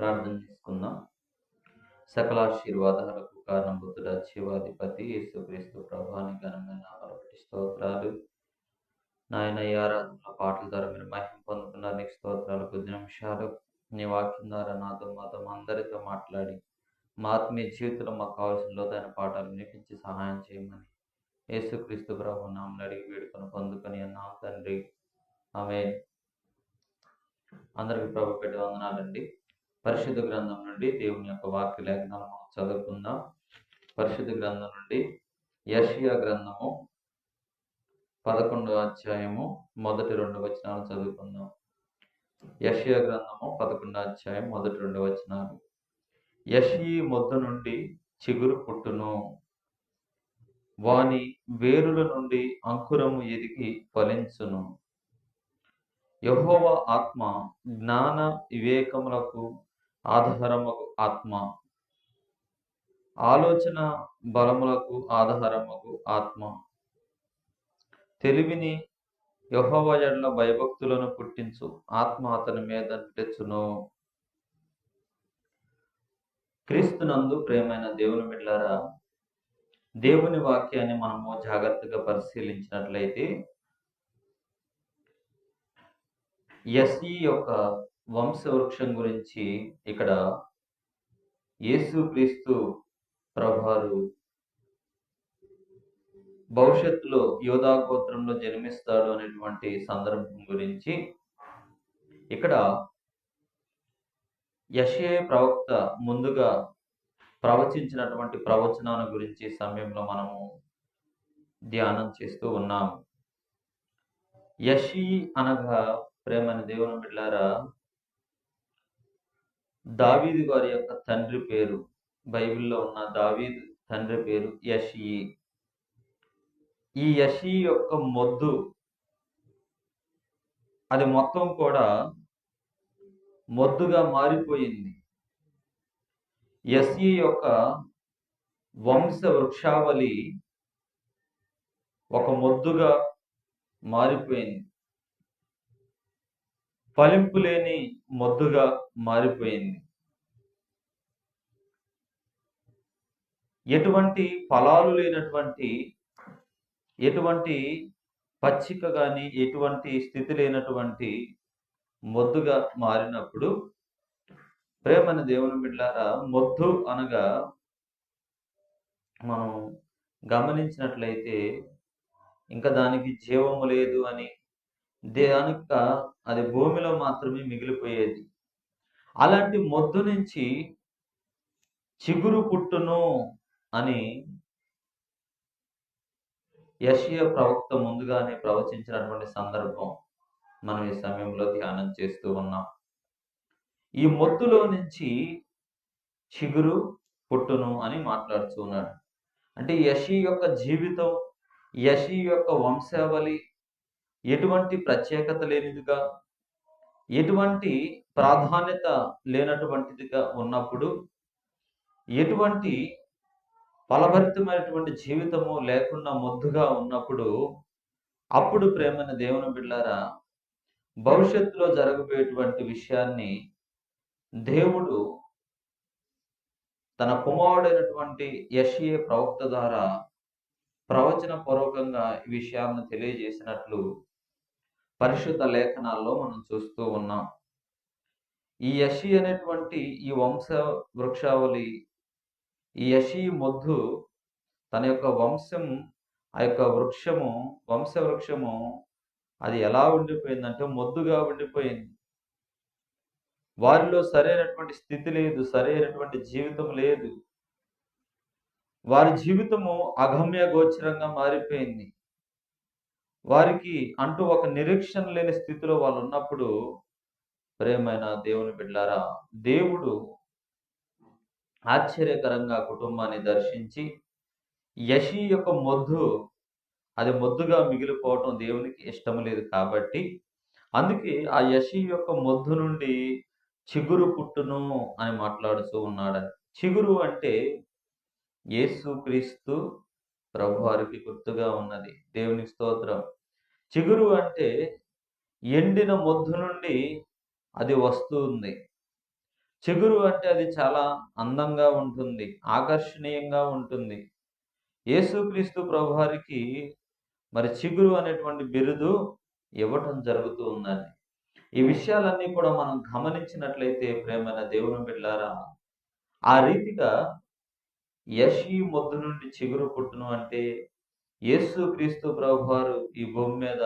ప్రార్థన చేసుకుందాం. సకలాశీర్వాదాలకు కారణభూతుడ జీవాధిపతి యేసుక్రీస్తు ప్రభాని ఘనమైన నామములకు స్తోత్రాలు. నాయన ఈ ఆరాధన పాటల ద్వారా మీరు మహిమ పొందుతున్నారు. నీకు స్తోత్రాలు కొద్ది నిమిషాలు. నీ వాక్యం ద్వారా నాతో మాతో అందరితో మాట్లాడి మా ఆత్మీయ జీవితంలో మాకు కావాల్సిన లోతైన పాఠాలు వినిపించి సహాయం చేయమని యేసుక్రీస్తు ప్రభు నామని అడిగి వేడుకొని పొందుకొని అన్నాం తండ్రి. ఆమె అందరికి ప్రభు పెట్టి వందనాలండి. పరిశుద్ధ గ్రంథం నుండి దేవుని యొక్క వాక్య లేఖనాలు మనం చదువుకుందాం. పరిశుద్ధ గ్రంథం నుండి యషియా గ్రంథము పదకొండవ అధ్యాయము మొదటి రెండు వచనాలు చదువుకుందాం. యషియా గ్రంథము పదకొండవ అధ్యాయం మొదటి రెండు వచనాలు. యషి మొద్దు నుండి చిగురు పుట్టును. వాని వేరుల నుండి అంకురము ఎదిగి ఫలించును. యహోవ ఆత్మ జ్ఞాన వివేకములకు ఆధారమగు ఆత్మ. ఆలోచన బలములకు ఆధారమగు ఆత్మ. తెలివిని యహోవయడ్ల భయభక్తులను పుట్టించు. ఆత్మ అతని మీద తెచ్చును క్రీస్తునందు ప్రేమైన దేవుని బిడ్డారా దేవుని వాక్యాన్ని మనము జాగ్రత్తగా పరిశీలించినట్లయితే ఎస్ఈ యొక్క వంశవృక్షం గురించి ఇక్కడ యేసుక్రీస్తు ప్రభారు భవిష్యత్తులో యోధా గోత్రంలో జన్మిస్తాడు అనేటువంటి సందర్భం గురించి ఇక్కడ యషే ప్రవక్త ముందుగా ప్రవచించినటువంటి ప్రవచనాల గురించి సమయంలో మనము ధ్యానం చేస్తూ ఉన్నాము. యషి అనగా ప్రేమని దేవుని బిడ్డారా దావీదు గారి యొక్క తండ్రి పేరు బైబిల్లో ఉన్న దావీదు తండ్రి పేరు యషి ఈ యషి యొక్క మొద్దు అది మొత్తం కూడా మొద్దుగా మారిపోయింది. యసి యొక్క వంశ వృక్షావళి ఒక మొద్దుగా మారిపోయింది. ఫలింపు లేని మొద్దుగా మారిపోయింది. ఎటువంటి ఫలాలు లేనటువంటి ఎటువంటి పచ్చిక కానీ ఎటువంటి స్థితి లేనటువంటి మొద్దుగా మారినప్పుడు ప్రేమని దేవుని బిడ్డారా మొద్దు అనగా మనం గమనించినట్లయితే ఇంకా దానికి జీవము లేదు అని దానిక అది భూమిలో మాత్రమే మిగిలిపోయేది. అలాంటి మొద్దు నుంచి చిగురు పుట్టును అని యషియ ప్రవక్త ముందుగానే ప్రవచించినటువంటి సందర్భం మనం ఈ సమయంలో ధ్యానం చేస్తూ ఉన్నాం. ఈ మొద్దులో నుంచి చిగురు పుట్టును అని మాట్లాడుతూ ఉన్నాడు. అంటే యషి యొక్క జీవితం యషి యొక్క వంశావళి ఎటువంటి ప్రత్యేకత లేనిదిగా ఎటువంటి ప్రాధాన్యత లేనటువంటిదిగా ఉన్నప్పుడు ఎటువంటి ఫలభరితమైనటువంటి జీవితము లేకుండా మొద్దుగా ఉన్నప్పుడు అప్పుడు ప్రేమైన దేవుని బిడ్డారా భవిష్యత్తులో జరగబోయేటువంటి విషయాన్ని దేవుడు తన కుమారుడైనటువంటి యషియే ప్రవక్త ద్వారా ప్రవచన పూర్వకంగా ఈ విషయాలను తెలియజేసినట్లు పరిశుద్ధ లేఖనాల్లో మనం చూస్తూ ఉన్నాం. ఈ యషి అనేటువంటి ఈ వంశ వృక్షావళి ఈ యషి మొద్దు తన యొక్క వంశం ఆ యొక్క వృక్షము వంశ వృక్షము అది ఎలా ఉండిపోయిందంటే మొద్దుగా ఉండిపోయింది. వారిలో సరైనటువంటి స్థితి లేదు సరైనటువంటి జీవితం లేదు. వారి జీవితము అగమ్య గోచరంగా మారిపోయింది. వారికి అంటూ ఒక నిరీక్షణ లేని స్థితిలో వాళ్ళు ఉన్నప్పుడు ప్రేమైన దేవుని బిడ్డారా దేవుడు ఆశ్చర్యకరంగా కుటుంబాన్ని దర్శించి యశి యొక్క మొద్దు అది మొద్దుగా మిగిలిపోవటం దేవునికి ఇష్టం లేదు కాబట్టి అందుకే ఆ యశి యొక్క మొద్దు నుండి చిగురు పుట్టును అని మాట్లాడుతూ ఉన్నాడు. చిగురు అంటే యేసు క్రీస్తు ప్రభువారికి గుర్తుగా ఉన్నది. దేవుని స్తోత్రం. చిగురు అంటే ఎండిన మొద్దు నుండి అది వస్తుంది. చిగురు అంటే అది చాలా అందంగా ఉంటుంది ఆకర్షణీయంగా ఉంటుంది. యేసుక్రీస్తు ప్రభువారికి మరి చిగురు అనేటువంటి బిరుదు ఇవ్వటం జరుగుతూ ఉందండి. ఈ విషయాలన్నీ కూడా మనం గమనించినట్లయితే ప్రేమైన దేవుని బిడ్డారా ఆ రీతిగా యషి మొద్దు నుండి చిగురు పుట్టును అంటే యేసు క్రీస్తు ప్రభువారు ఈ భూమి మీద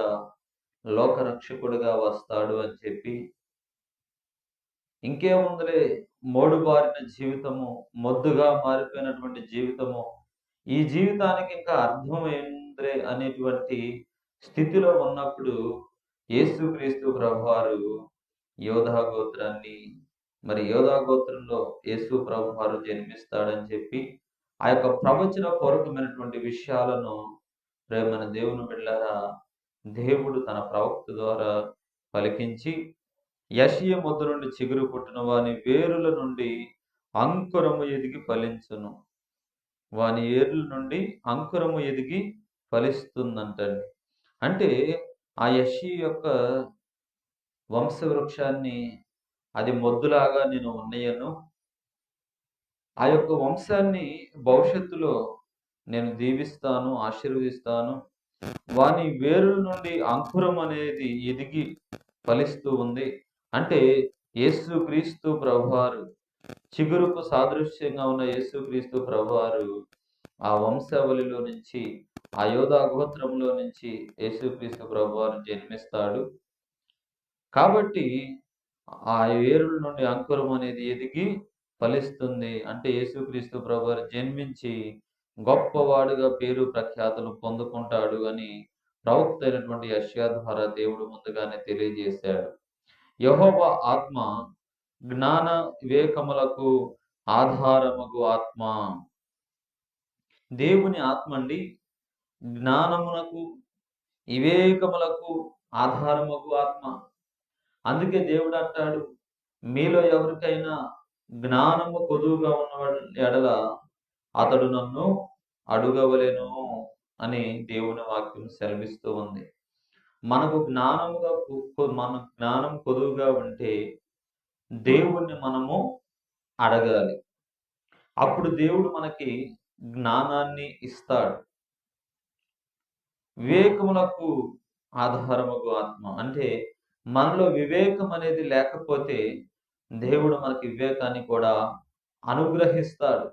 లోకరక్షకుడుగా వస్తాడు అని చెప్పి ఇంకేముందులే మోడు బారిన జీవితము మొద్దుగా మారిపోయినటువంటి జీవితము. ఈ జీవితానికి ఇంకా అర్థం అనేటువంటి స్థితిలో ఉన్నప్పుడు యేసుక్రీస్తు ప్రభువారు యోధా గోత్రాన్ని మరి యోధా గోత్రంలో యేసు ప్రభువారు జన్మిస్తాడని చెప్పి ఆ యొక్క ప్రవచన పూర్వకమైనటువంటి విషయాలను ప్రేమన దేవుని బిడ్డారా దేవుడు తన ప్రవక్త ద్వారా పలికించి యశీయ ముద్ద నుండి చిగురు పుట్టిన వాని వేరుల నుండి అంకురము ఎదిగి ఫలించును. వాని ఏరుల నుండి అంకురము ఎదిగి ఫలిస్తుందంటండి. అంటే ఆ యశి యొక్క వంశవృక్షాన్ని అది మొద్దులాగా నేను ఉన్నయను ఆ యొక్క వంశాన్ని భవిష్యత్తులో నేను దీవిస్తాను ఆశీర్వదిస్తాను. వాని వేరుల నుండి అంకురం అనేది ఎదిగి ఫలిస్తూ ఉంది. అంటే యేసు క్రీస్తు ప్రభువారు చిగురుకు సాదృశ్యంగా ఉన్న యేసుక్రీస్తు ప్రభువారు ఆ వంశావళిలో నుంచి ఆ యోధా గోత్రంలో నుంచి యేసుక్రీస్తు ప్రభువారు జన్మిస్తాడు. కాబట్టి ఆ వేరుల నుండి అంకురం అనేది ఎదిగి ఫలిస్తుంది. అంటే యేసుక్రీస్తు ప్రభు జన్మించి గొప్పవాడుగా పేరు ప్రఖ్యాతులు పొందుకుంటాడు అని ప్రవక్త అయినటువంటి యష్యా ద్వారా దేవుడు ముందుగానే తెలియజేశాడు. యహోవ ఆత్మ జ్ఞాన వివేకములకు ఆధారముగు ఆత్మ. దేవుని ఆత్మ అండి. జ్ఞానమునకు వివేకములకు ఆధారమగు ఆత్మ. అందుకే దేవుడు అంటాడు మీలో ఎవరికైనా జ్ఞానము కొదువుగా ఉన్న ఎడల అతడు నన్ను అడుగవలేను అని దేవుని వాక్యం సెలవిస్తూ ఉంది. మనకు జ్ఞానముగా మన జ్ఞానం కొదువుగా ఉంటే దేవుణ్ణి మనము అడగాలి. అప్పుడు దేవుడు మనకి జ్ఞానాన్ని ఇస్తాడు. వివేకములకు ఆధారముగు ఆత్మ. అంటే మనలో వివేకం అనేది లేకపోతే దేవుడు మనకి వివేకాన్ని కూడా అనుగ్రహిస్తాడు.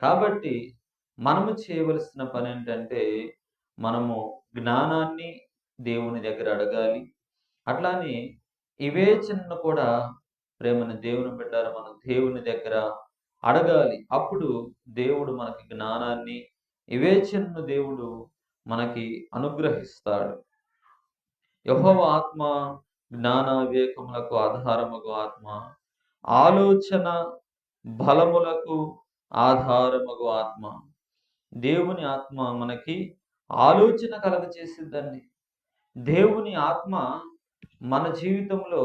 కాబట్టి మనము చేయవలసిన పని ఏంటంటే మనము జ్ఞానాన్ని దేవుని దగ్గర అడగాలి. అట్లానే వివేచనను కూడా ప్రేమను దేవుని పెట్టారు మనం దేవుని దగ్గర అడగాలి. అప్పుడు దేవుడు మనకి జ్ఞానాన్ని వివేచనను దేవుడు మనకి అనుగ్రహిస్తాడు. యహోవ ఆత్మ జ్ఞాన వివేకములకు ఆధారముగు ఆత్మ ఆలోచన బలములకు ఆధారముగు ఆత్మ. దేవుని ఆత్మ మనకి ఆలోచన కలగ చేసిద్దండి దేవుని ఆత్మ మన జీవితంలో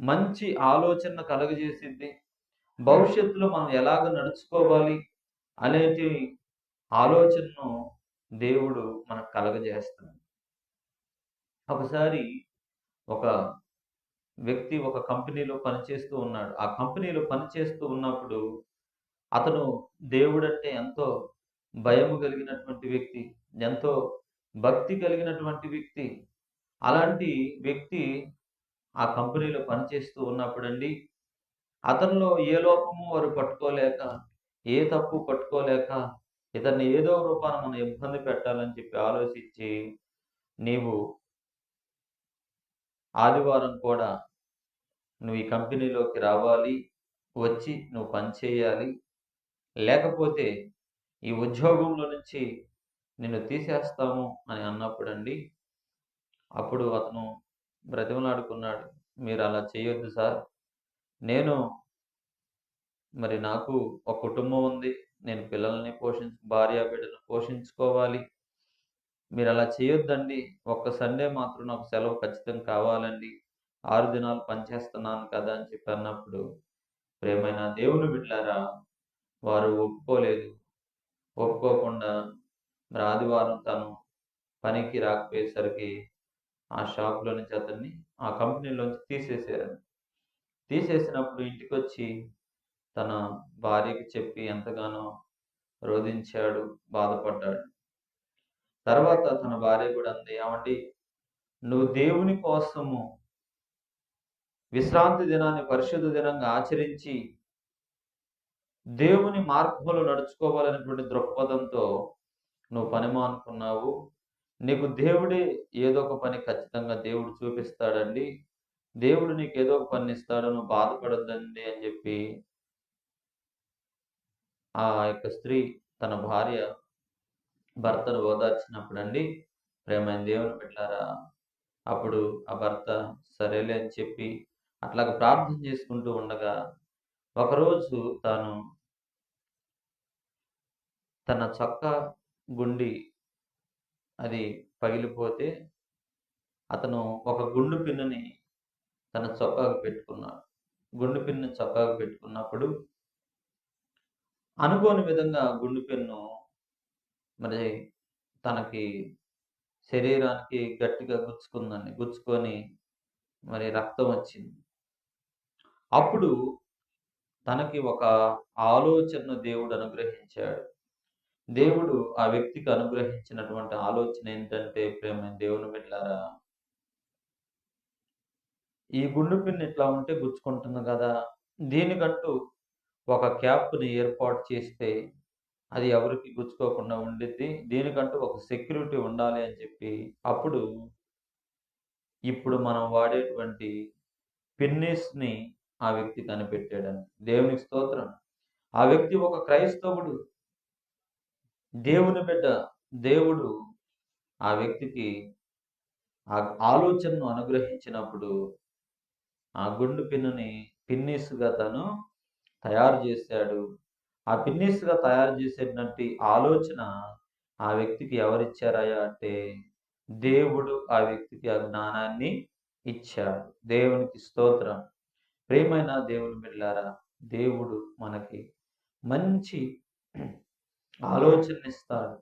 మంచి ఆలోచన కలగజేసిద్ది భవిష్యత్తులో మనం ఎలాగ నడుచుకోవాలి అనేది ఆలోచనను దేవుడు మనకు కలగజేస్తాడు. ఒకసారి ఒక వ్యక్తి ఒక కంపెనీలో పనిచేస్తూ ఉన్నాడు. ఆ కంపెనీలో పనిచేస్తూ ఉన్నప్పుడు అతను దేవుడంటే ఎంతో భయము కలిగినటువంటి వ్యక్తి ఎంతో భక్తి కలిగినటువంటి వ్యక్తి. అలాంటి వ్యక్తి ఆ కంపెనీలో పనిచేస్తూ ఉన్నప్పుడండి అతనిలో ఏ లోపము వారు పట్టుకోలేక ఏ తప్పు పట్టుకోలేక ఇతన్ని ఏదో రూపాన మనం ఇబ్బంది పెట్టాలని చెప్పి ఆలోచించి నీవు ఆదివారం కూడా నువ్వు ఈ కంపెనీలోకి రావాలి వచ్చి నువ్వు పని చేయాలి. లేకపోతే ఈ ఉద్యోగంలో నుంచి నిన్ను తీసేస్తాము అని అన్నప్పుడండి అప్పుడు అతను బ్రతిమలాడుకున్నాడు. మీరు అలా చేయొద్దు సార్. నేను మరి నాకు ఒక కుటుంబం ఉంది. నేను పిల్లల్ని పోషించ భార్య బిడ్డను పోషించుకోవాలి. మీరు అలా చేయొద్దండి. ఒక్క సండే మాత్రం నాకు సెలవు ఖచ్చితంగా కావాలండి. ఆరు దినాలు పనిచేస్తున్నాను కదా అని చెప్పి అన్నప్పుడు ప్రేమైన దేవుని బిడ్డారా వారు ఒప్పుకోలేదు ఒప్పుకోకుండా మరి ఆదివారం తను పనికి రాకపోయేసరికి ఆ షాప్లో నుంచి అతన్ని ఆ కంపెనీలోంచి తీసేసారు తీసేసినప్పుడు ఇంటికి వచ్చి తన భార్యకి చెప్పి ఎంతగానో రోధించాడు బాధపడ్డాడు. తర్వాత తన భార్య కూడా అంది, ఏమండి నువ్వు దేవుని కోసము విశ్రాంతి దినాన్ని పరిశుద్ధ దినంగా ఆచరించి, దేవుని మార్గంలో నడుచుకోవాలనేటువంటి దృక్పథంతో నువ్వు పని మానుకున్నావు. నీకు దేవుడే ఏదో ఒక పని ఖచ్చితంగా దేవుడు చూపిస్తాడండి. దేవుడు నీకు ఏదో ఒక పని ఇస్తాడు. నువ్వు బాధపడద్దండి అని చెప్పి ఆ యొక్క స్త్రీ తన భార్య భర్తను ఓదార్చినప్పుడండి, ప్రేమైన దేవుని పెట్టారా అప్పుడు ఆ భర్త సరేలే అని చెప్పి అట్లాగ ప్రార్థన చేసుకుంటూ ఉండగా, ఒకరోజు తాను తన చొక్కా గుండి అది పగిలిపోతే, అతను ఒక గుండు పిన్నుని తన చొక్కాకు పెట్టుకున్నాడు. గుండు పిన్ను చొక్కాకు పెట్టుకున్నప్పుడు అనుకోని విధంగా గుండు పెన్ను మరి తనకి శరీరానికి గట్టిగా గుచ్చుకుందండి. గుచ్చుకొని మరి రక్తం వచ్చింది. అప్పుడు తనకి ఒక ఆలోచనను దేవుడు అనుగ్రహించాడు. దేవుడు ఆ వ్యక్తికి అనుగ్రహించినటువంటి ఆలోచన ఏంటంటే ప్రేమ దేవుని బిడ్డలారా ఈ గుండు పిన్ ఇట్లా ఉంటే గుచ్చుకుంటుంది కదా దీనికంటూ ఒక క్యాప్‌ని ఏర్పాటు చేస్తే అది ఎవరికి గుచ్చుకోకుండా ఉండిద్ది. దీనికంటూ ఒక సెక్యూరిటీ ఉండాలి అని చెప్పి అప్పుడు ఇప్పుడు మనం వాడేటువంటి పిన్నిస్ని ఆ వ్యక్తి కనిపెట్టాడని దేవునికి స్తోత్రం. ఆ వ్యక్తి ఒక క్రైస్తవుడు. దేవుని బిడ్డ. దేవుడు ఆ వ్యక్తికి ఆ ఆలోచనను అనుగ్రహించినప్పుడు ఆ గుండు పిన్నుని పిన్నీసుగా తను తయారు చేశాడు. ఆ పిన్నీసుగా తయారు చేసేటువంటి ఆలోచన ఆ వ్యక్తికి ఎవరిచ్చారయ్యా అంటే, దేవుడు ఆ వ్యక్తికి ఆ జ్ఞానాన్ని ఇచ్చాడు. దేవునికి స్తోత్రం. ప్రియమైన దేవుని బిడ్డారా దేవుడు మనకి మంచి ఆలోచననిస్తాడు.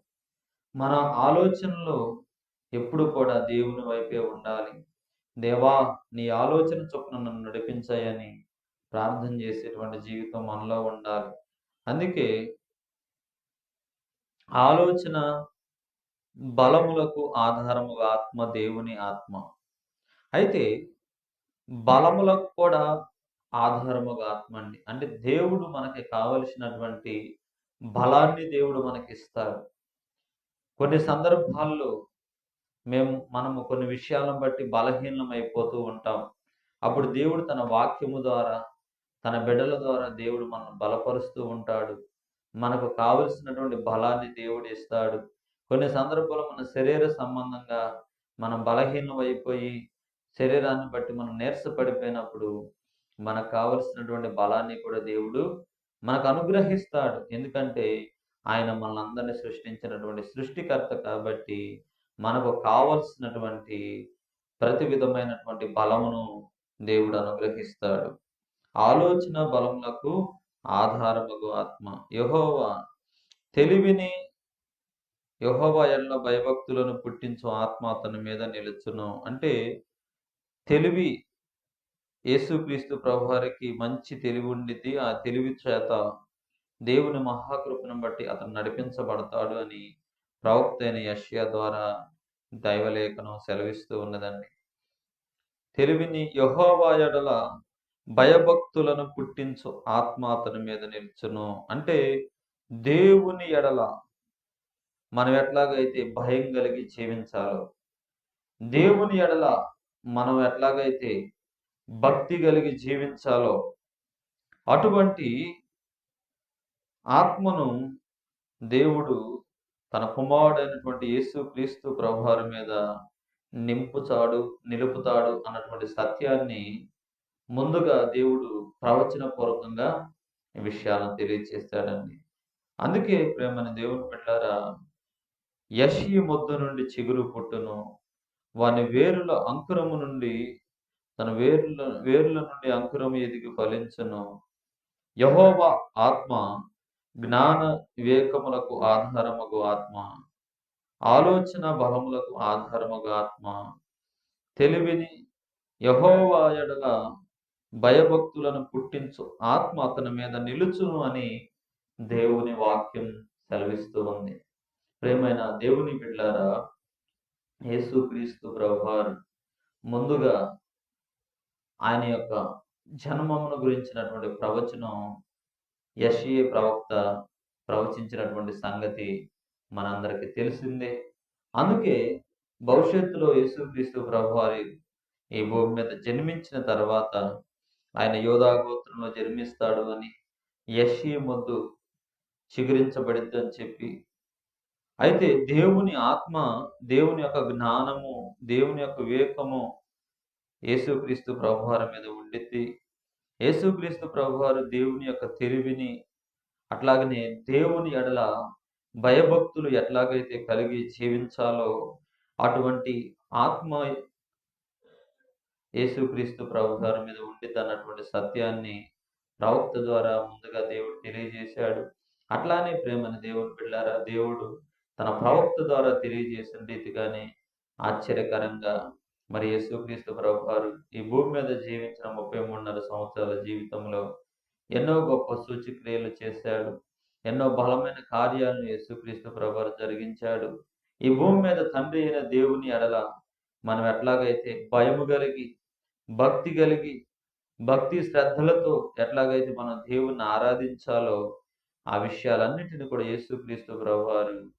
మన ఆలోచనలో ఎప్పుడు కూడా దేవుని వైపే ఉండాలి. దేవా! నీ ఆలోచన చొప్పున నన్ను నడిపించాయని ప్రార్థన చేసేటువంటి జీవితం మనలో ఉండాలి. అందుకే ఆలోచన బలములకు ఆధారముగా ఆత్మ దేవుని ఆత్మ. అయితే బలములకు కూడా ఆధారముగా ఆత్మ అండి. అంటే దేవుడు మనకి కావలసినటువంటి బలాన్ని దేవుడు మనకి ఇస్తారు కొన్ని సందర్భాల్లో మేము మనము కొన్ని విషయాలను బట్టి బలహీనమైపోతూ ఉంటాం. అప్పుడు దేవుడు తన వాక్యము ద్వారా, తన బిడ్డల ద్వారా దేవుడు మనల్ని బలపరుస్తూ ఉంటాడు. మనకు కావలసినటువంటి బలాన్ని దేవుడు ఇస్తాడు. కొన్ని సందర్భాల్లో మన శరీర సంబంధంగా మనం బలహీనం అయిపోయి శరీరాన్ని బట్టి మనం నీరసపడిపోయినప్పుడు, మనకు కావలసినటువంటి బలాన్ని కూడా దేవుడు మనకు అనుగ్రహిస్తాడు. ఎందుకంటే ఆయన మనల్నందరిని సృష్టించినటువంటి సృష్టికర్త కాబట్టి, మనకు కావలసినటువంటి ప్రతి విధమైనటువంటి బలమును దేవుడు అనుగ్రహిస్తాడు. ఆలోచన బలములకు ఆధారముగు ఆత్మ. యహోవా తెలివిని యహోవా ఎల్ల భయభక్తులను పుట్టించు ఆత్మ అతని మీద నిలుచును. అంటే తెలివి యేసుక్రీస్తు ప్రభువారికి మంచి తెలివి ఉండిద్ది. ఆ తెలివి చేత దేవుని మహాకృపను బట్టి అతను నడిపించబడతాడు అని ప్రవక్త అయిన యెషయా ద్వారా దైవలేఖనం సెలవిస్తూ ఉన్నదండి. తెలివిని యహోవాయడల భయభక్తులను పుట్టించు ఆత్మ అతని మీద నిలుచును. అంటే దేవుని ఎడల మనం ఎట్లాగైతే భయం కలిగి జీవించాలో, దేవుని ఎడల మనం ఎట్లాగైతే భక్తి కలిగి జీవించాలో, అటువంటి ఆత్మను దేవుడు తన కుమారుడైనటువంటి యేసుక్రీస్తు ప్రభువారి మీద నింపుతాడు, నిలుపుతాడు అన్నటువంటి సత్యాన్ని ముందుగా దేవుడు ప్రవచన పూర్వకంగా విషయాలను తెలియజేస్తాడండి. అందుకే ప్రేమని దేవుని పెట్టారా యెషయి మొద్దు నుండి చిగురు పుట్టును. వాని వేరుల అంకురము నుండి తన వేర్ల వేర్ల నుండి అంకురం ఎదిగి ఫలించను యెహోవా ఆత్మ జ్ఞాన వివేకములకు ఆధారముగు ఆత్మ. ఆలోచన బలములకు ఆధారమగు ఆత్మ. తెలివిని యహోవాయడగా భయభక్తులను పుట్టించు ఆత్మ అతని మీద నిలుచును అని దేవుని వాక్యం సెలవిస్తూ ఉంది ప్రేమైన దేవుని బిడ్డారా యేసుక్రీస్తు ప్రభువారు ముందుగా ఆయన యొక్క జన్మమును గురించినటువంటి ప్రవచనం యషియే ప్రవక్త ప్రవచించినటువంటి సంగతి మనందరికీ తెలిసిందే. అందుకే భవిష్యత్తులో యేసుక్రీస్తు ప్రభువారి ఈ భూమి మీద జన్మించిన తర్వాత ఆయన యోధాగోత్రంలో జన్మిస్తాడు అని యషి ముందు చిగురించబడిద్ది అని చెప్పి. అయితే దేవుని ఆత్మ దేవుని యొక్క జ్ఞానము దేవుని యొక్క వివేకము యేసుక్రీస్తు ప్రభువారి మీద ఉండిద్ది. యేసుక్రీస్తు ప్రభువారు దేవుని యొక్క తెలివిని అట్లాగనే దేవుని ఎడల భయభక్తులు ఎట్లాగైతే కలిగి జీవించాలో అటువంటి ఆత్మ యేసుక్రీస్తు ప్రభుగారి మీద ఉండిద్ది అన్నటువంటి సత్యాన్ని ప్రవక్త ద్వారా ముందుగా దేవుడు తెలియజేశాడు. అట్లానే ప్రేమని దేవుడు బిళ్ళారా దేవుడు తన ప్రవక్త ద్వారా తెలియజేసిన రీతిగానే ఆశ్చర్యకరంగా మరి యేసుక్రీస్తు ప్రభు వారు ఈ భూమి మీద జీవించిన ముప్పై మూడున్నర సంవత్సరాల జీవితంలో ఎన్నో గొప్ప సూచక్రియలు చేశాడు. ఎన్నో బలమైన కార్యాలను యేసుక్రీస్తు ప్రభు జరిగించాడు. ఈ భూమి మీద తండ్రి అయిన దేవుని ఎడల మనం ఎట్లాగైతే భయము కలిగి భక్తి కలిగి భక్తి శ్రద్ధలతో ఎట్లాగైతే మనం దేవుణ్ణి ఆరాధించాలో ఆ విషయాలన్నిటిని కూడా యేసుక్రీస్తు ప్రభు వారు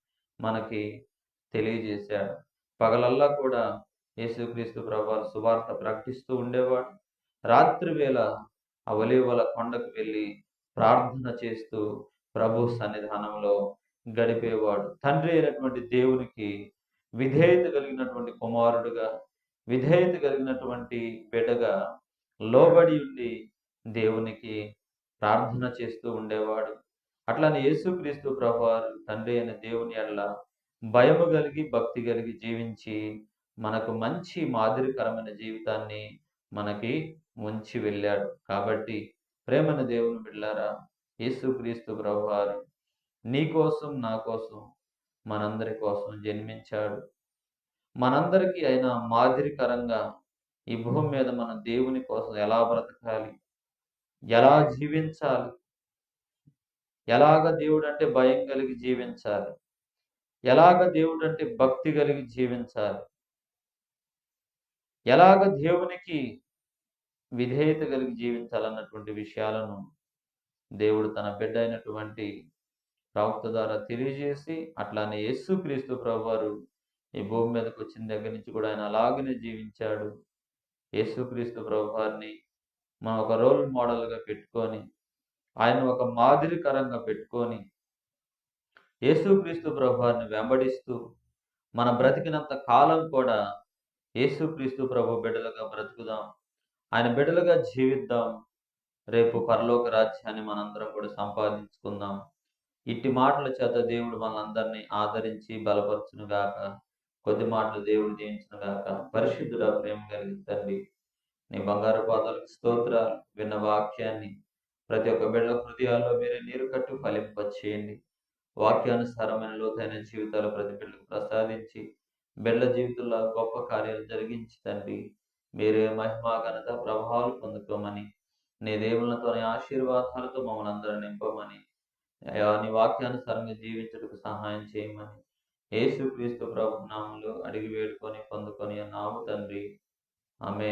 మనకి తెలియజేశాడు. పగలల్లా కూడా యేసుక్రీస్తు ప్రభు సువార్త ప్రకటిస్తూ ఉండేవాడు. రాత్రి వేళ అవలేవల కొండకు వెళ్ళి ప్రార్థన చేస్తూ ప్రభు సన్నిధానంలో గడిపేవాడు. తండ్రి అయినటువంటి దేవునికి విధేయత కలిగినటువంటి కుమారుడుగా విధేయత కలిగినటువంటి బిడ్డగా లోబడి ఉండి దేవునికి ప్రార్థన చేస్తూ ఉండేవాడు. అట్లానే యేసుక్రీస్తు ప్రభువారు తండ్రి అయిన దేవుని అట్లా భయము కలిగి భక్తి కలిగి జీవించి మనకు మంచి మాదిరికరమైన జీవితాన్ని మనకి ఉంచి వెళ్ళాడు. కాబట్టి ప్రేమన దేవుని బిడ్డారా యేసుక్రీస్తు ప్రభువారు నీ కోసం నా కోసం మనందరి కోసం జన్మించాడు. మనందరికీ అయిన మాదిరికరంగా ఈ భూమి మీద మన దేవుని కోసం ఎలా బ్రతకాలి? ఎలా జీవించాలి? ఎలాగ దేవుడు అంటే భయం కలిగి జీవించాలి? ఎలాగ దేవుడు అంటే భక్తి కలిగి జీవించాలి? ఎలాగ దేవునికి విధేయత కలిగి జీవించాలన్నటువంటి విషయాలను దేవుడు తన బిడ్డ అయినటువంటి ప్రవక్త ద్వారా తెలియజేసి అట్లానే యస్సు క్రీస్తు ప్రభువారు ఈ భూమి మీదకి వచ్చిన దగ్గర నుంచి కూడా ఆయన అలాగనే జీవించాడు. యేసుక్రీస్తు ప్రభువారిని మనం ఒక రోల్ మోడల్గా పెట్టుకొని ఆయన ఒక మాదిరికరంగా పెట్టుకొని యేసుక్రీస్తు ప్రభువారిని వెంబడిస్తూ మన బ్రతికినంత కాలం కూడా యేసుక్రీస్తు ప్రభు బిడ్డలుగా బ్రతుకుదాం. ఆయన బిడ్డలుగా జీవిద్దాం. రేపు పరలోక రాజ్యాన్ని మనందరం కూడా సంపాదించుకుందాం. ఇట్టి మాటల చేత దేవుడు మనందరినీ ఆదరించి బలపరచును గాక కొద్ది మాటలు దేవుడు దీవించును గాక పరిశుద్ధుడ ప్రేమ కలిగిస్తండి నీ బంగారు పాదాలకు స్తోత్రాలు. విన్న వాక్యాన్ని ప్రతి ఒక్క బిడ్డ హృదయాల్లో మీరే నీరు కట్టు ఫలింపచేయండి. వాక్యానుసారమైన లోతైన జీవితాలు ప్రతి బిడ్డకు ప్రసాదించి బిడ్డ జీవితంలో గొప్ప కార్యాలు జరిగించి తండ్రి మీరే మహిమా ఘనత ప్రభావాలు పొందుకోమని నీ దేవులతోని ఆశీర్వాదాలతో మమ్మల్ని అందరూ నింపమని నీ వాక్యానుసారంగా జీవించడానికి సహాయం చేయమని యేసు క్రీస్తు ప్రభు నామంలో అడిగి వేడుకొని పొందుకొని నాము తండ్రి. ఆమె